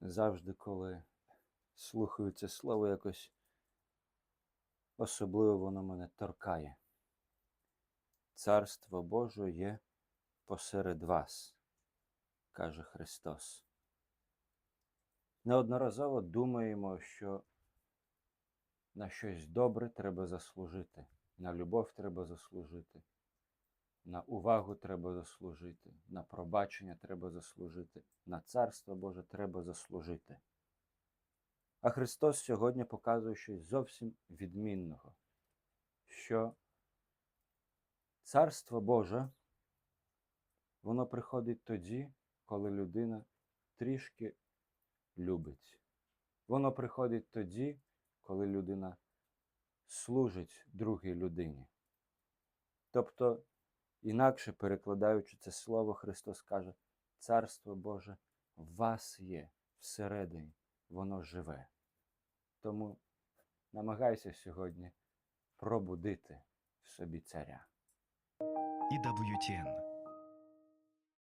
завжди, коли слухаю це слово, якось особливо воно мене торкає. Царство Боже є посеред вас, каже Христос. Неодноразово думаємо, що на щось добре треба заслужити, на любов треба заслужити, на увагу треба заслужити, на пробачення треба заслужити, на царство Боже треба заслужити. А Христос сьогодні показує щось зовсім відмінного, що Царство Боже, воно приходить тоді, коли людина трішки любить. Воно приходить тоді, коли людина служить другій людині. Тобто, інакше перекладаючи це слово, Христос каже, Царство Боже в вас є всередині, воно живе. Тому намагайся сьогодні пробудити в собі царя. EWTN